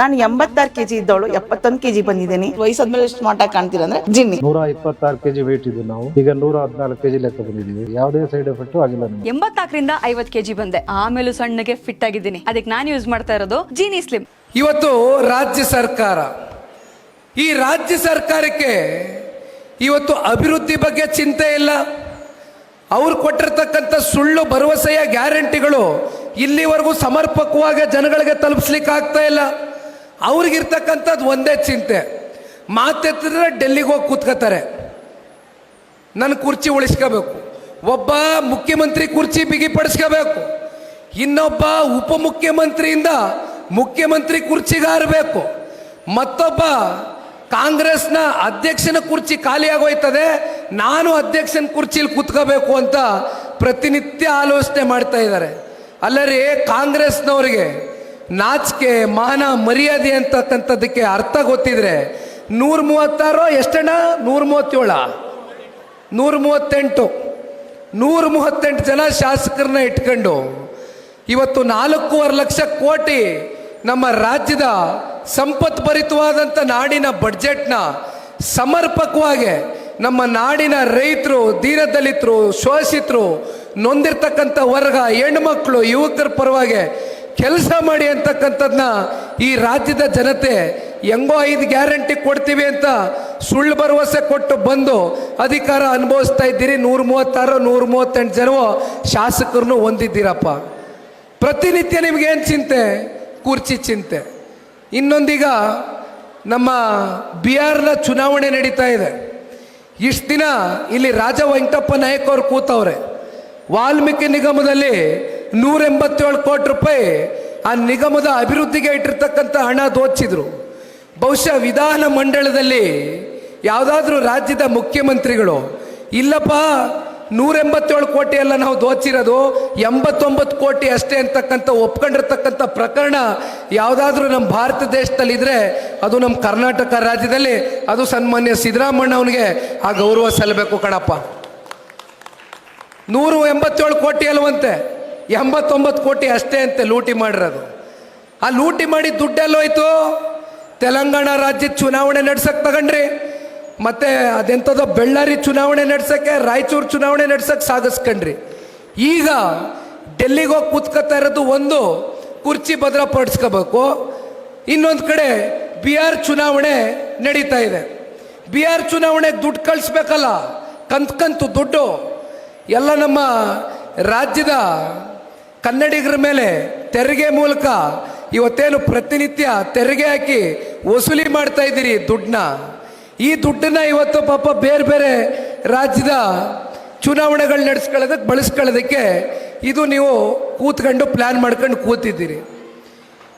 ನಾನು ಎಂಬತ್ತಾರು ಕೆಜಿ ಇದ್ದವಳು ಎಪ್ಪತ್ತೊಂದು ಕೆಜಿ ಬಂದಿದ್ದೀನಿ. ವಯಸ್ಸಾದ್ಮೇಲೆ ಸ್ಮಾರ್ಟ್ ಆಗಿ ಕಾಣ್ತೀರ ಅಂದ್ರೆ ಜಿನ್ನಿ. ನೂರ ಇಪ್ಪತ್ತಾರು ಕೆಜಿ ವೇಟ್ ಇದ್ದು ನಾವು. ಈಗ ನೂರ ಹದಿನಾಲ್ಕು ಕೆಜಿ ಲೆಕ್ಕ ಬಂದಿದ್ದೀವಿ. ಯಾವುದೇ ಸೈಡ್ ಎಫೆಕ್ಟ್ ಆಗಿಲ್ಲ ಎಂಬತ್ತಾಕರಿಂದ ಎಂಬತ್ನಾಲ್ಕರಿಂದ ಐವತ್ ಕೆಜಿ ಬಂದೆ. ಆಮೇಲೂ ಸಣ್ಣಗೆ ಫಿಟ್ ಆಗಿದ್ದೀನಿ. ಅದಕ್ಕೆ ನಾನು ಯೂಸ್ ಮಾಡ್ತಾ ಇರೋದು ಜೀನಿ ಸ್ಲಿಮ್ ಇವತ್ತು ರಾಜ್ಯ ಸರ್ಕಾರ ಈ ರಾಜ್ಯ ಸರ್ಕಾರಕ್ಕೆ ಇವತ್ತು ಅಭಿವೃದ್ಧಿ ಬಗ್ಗೆ ಚಿಂತೆ ಇಲ್ಲ. ಅವ್ರು ಕೊಟ್ಟಿರ್ತಕ್ಕಂಥ ಸುಳ್ಳು ಭರವಸೆಯ ಗ್ಯಾರಂಟಿಗಳು ಇಲ್ಲಿವರೆಗೂ ಸಮರ್ಪಕವಾಗಿ ಜನಗಳಿಗೆ ತಲುಪಿಸ್ಲಿಕ್ಕೆ ಆಗ್ತಾ ಇಲ್ಲ. ಅವ್ರಿಗಿರ್ತಕ್ಕಂಥದ್ದು ಒಂದೇ ಚಿಂತೆ. ಮಾತೆತ್ತಿದ್ರೆ ಡೆಲ್ಲಿಗೆ ಹೋಗಿ ಕೂತ್ಕೋತಾರೆ ನನ್ನ ಕುರ್ಚಿ ಉಳಿಸ್ಕೋಬೇಕು. ಒಬ್ಬ ಮುಖ್ಯಮಂತ್ರಿ ಕುರ್ಚಿ ಬಿಗಿಪಡಿಸ್ಕೋಬೇಕು ಇನ್ನೊಬ್ಬ ಉಪಮುಖ್ಯಮಂತ್ರಿಯಿಂದ ಮುಖ್ಯಮಂತ್ರಿ ಕುರ್ಚಿಗಾರಬೇಕು ಮತ್ತೊಬ್ಬ ಕಾಂಗ್ರೆಸ್ನ ಅಧ್ಯಕ್ಷನ ಕುರ್ಚಿ ಖಾಲಿಯಾಗೋಯ್ತದೆ ನಾನು ಅಧ್ಯಕ್ಷನ ಕುರ್ಚಿಲಿ ಕೂತ್ಕೋಬೇಕು ಅಂತ ಪ್ರತಿನಿತ್ಯ ಆಲೋಚನೆ ಮಾಡ್ತಾ ಇದ್ದಾರೆ. ಅಲ್ಲರಿ, ಕಾಂಗ್ರೆಸ್ನವರಿಗೆ ನಾಚಿಕೆ, ಮಾನ, ಮರ್ಯಾದೆ ಅಂತಕ್ಕಂಥದ್ದಕ್ಕೆ ಅರ್ಥ ಗೊತ್ತಿದ್ರೆ ನೂರ ಮೂವತ್ತಾರು ಎಷ್ಟಣ್ಣ? ನೂರ ಮೂವತ್ತೇಳ. ನೂರ ಮೂವತ್ತೆಂಟು. ನೂರ ಮೂವತ್ತೆಂಟು ಜನ ಶಾಸಕರನ್ನ ಇಟ್ಕೊಂಡು ಇವತ್ತು ನಾಲ್ಕೂವರೆ ಲಕ್ಷ ಕೋಟಿ ನಮ್ಮ ರಾಜ್ಯದ ಸಂಪತ್ಭರಿತವಾದಂಥ ನಾಡಿನ ಬಡ್ಜೆಟ್ನ ಸಮರ್ಪಕವಾಗಿ ನಮ್ಮ ನಾಡಿನ ರೈತರು ದೀನದಲಿತರು ಶೋಷಿತರು, ನೊಂದಿರ್ತಕ್ಕಂಥ ವರ್ಗ ಹೆಣ್ಮಕ್ಳು ಯುವಕರ ಪರವಾಗಿ ಕೆಲಸ ಮಾಡಿ ಅಂತಕ್ಕಂಥದ್ದನ್ನ ಈ ರಾಜ್ಯದ ಜನತೆ ಹೆಂಗೋ ಐದು ಗ್ಯಾರಂಟಿ ಕೊಡ್ತೀವಿ ಅಂತ ಸುಳ್ಳು ಭರವಸೆ ಕೊಟ್ಟು ಬಂದು ಅಧಿಕಾರ ಅನುಭವಿಸ್ತಾ ಇದ್ದೀರಿ. ನೂರ ಮೂವತ್ತಾರು, ನೂರ ಮೂವತ್ತೆಂಟು ಜನವೋ ಶಾಸಕರನ್ನು ಹೊಂದಿದ್ದೀರಪ್ಪ. ಪ್ರತಿನಿತ್ಯ ನಿಮಗೇನು ಚಿಂತೆ? ಕುರ್ಚಿ ಚಿಂತೆ. ಇನ್ನೊಂದೀಗ ನಮ್ಮ ಬಿಹಾರ್ನ ಚುನಾವಣೆ ನಡೀತಾ ಇದೆ. ಇಷ್ಟು ದಿನ ಇಲ್ಲಿ ರಾಜ ವೆಂಕಟಪ್ಪ ನಾಯಕ್ ಅವ್ರು ಕೂತವ್ರೆ. ವಾಲ್ಮೀಕಿ ನಿಗಮದಲ್ಲಿ ನೂರ ಎಂಬತ್ತೇಳು ಕೋಟಿ ರೂಪಾಯಿ ಆ ನಿಗಮದ ಅಭಿವೃದ್ಧಿಗೆ ಇಟ್ಟಿರ್ತಕ್ಕಂಥ ಹಣ ದೋಚಿದ್ರು. ಬಹುಶಃ ವಿಧಾನ ಮಂಡಳದಲ್ಲಿ ಯಾವುದಾದ್ರೂ ರಾಜ್ಯದ ಮುಖ್ಯಮಂತ್ರಿಗಳು, ಇಲ್ಲಪ್ಪ ನೂರ ಎಂಬತ್ತೇಳು ಕೋಟಿ ಎಲ್ಲ ನಾವು ದೋಚಿರೋದು, ಎಂಬತ್ತೊಂಬತ್ತು ಕೋಟಿ ಅಷ್ಟೇ ಅಂತಕ್ಕಂಥ ಒಪ್ಕೊಂಡಿರ್ತಕ್ಕಂಥ ಪ್ರಕರಣ ಯಾವುದಾದ್ರೂ ನಮ್ಮ ಭಾರತ ದೇಶದಲ್ಲಿ ಇದ್ರೆ ಅದು ನಮ್ಮ ಕರ್ನಾಟಕ ರಾಜ್ಯದಲ್ಲಿ, ಅದು ಸನ್ಮಾನ್ಯ ಸಿದ್ದರಾಮಣ್ಣ ಅವನಿಗೆ ಆ ಗೌರವ ಸಲ್ಲಬೇಕು ಕಣಪ್ಪ. ನೂರು ಎಂಬತ್ತೇಳು ಕೋಟಿ ಅಲ್ವಂತೆ. ಎಂಬತ್ತೊಂಬತ್ತು ಕೋಟಿ ಅಷ್ಟೇ ಅಂತೆ ಲೂಟಿ ಮಾಡಿರೋದು. ಆ ಲೂಟಿ ಮಾಡಿ ದುಡ್ಡೆಲ್ಲೋಯ್ತು. ತೆಲಂಗಾಣ ರಾಜ್ಯದ ಚುನಾವಣೆ ನಡ್ಸಕ್ ತಗೊಂಡ್ರಿ. ಮತ್ತೆ ಅದೆಂಥದೋ ಬೆಳ್ಳಾರಿ ಚುನಾವಣೆ ನಡ್ಸಕ್ಕೆ, ರಾಯಚೂರು ಚುನಾವಣೆ ನಡ್ಸಕ್ಕೆ ಸಾಗಿಸ್ಕೊಂಡ್ರಿ. ಈಗ ಡೆಲ್ಲಿಗೆ ಹೋಗಿ ಕೂತ್ಕೋತಾ ಇರೋದು ಒಂದು, ಕುರ್ಚಿ ಭದ್ರಪಡಿಸ್ಕೋಬೇಕು ಇನ್ನೊಂದು ಕಡೆ ಬಿಹಾರ್ ಚುನಾವಣೆ ನಡೀತಾ ಇದೆ. ಬಿಹಾರ್ ಚುನಾವಣೆಗೆ ದುಡ್ಡು ಕಳಿಸ್ಬೇಕಲ್ಲ ಕಂತ್ಕಂತು ಕಂತು ದುಡ್ಡು. ಎಲ್ಲ ನಮ್ಮ ರಾಜ್ಯದ ಕನ್ನಡಿಗರ ಮೇಲೆ ತೆರಿಗೆ ಮೂಲಕ ಇವತ್ತೇನು ಪ್ರತಿನಿತ್ಯ ತೆರಿಗೆ ಹಾಕಿ ವಸೂಲಿ ಮಾಡ್ತಾ ಇದ್ದೀರಿ ದುಡ್ಡನ್ನ. ಈ ದುಡ್ಡನ್ನ ಇವತ್ತು ಪಾಪ ಬೇರೆ ಬೇರೆ ರಾಜ್ಯದ ಚುನಾವಣೆಗಳು ನಡೆಸ್ಕೊಳ್ಳೋದಕ್ಕೆ ಬಳಸ್ಕೊಳ್ಳೋದಕ್ಕೆ ಇದು ನೀವು ಕೂತ್ಕೊಂಡು ಪ್ಲ್ಯಾನ್ ಮಾಡ್ಕೊಂಡು ಕೂತಿದ್ದೀರಿ.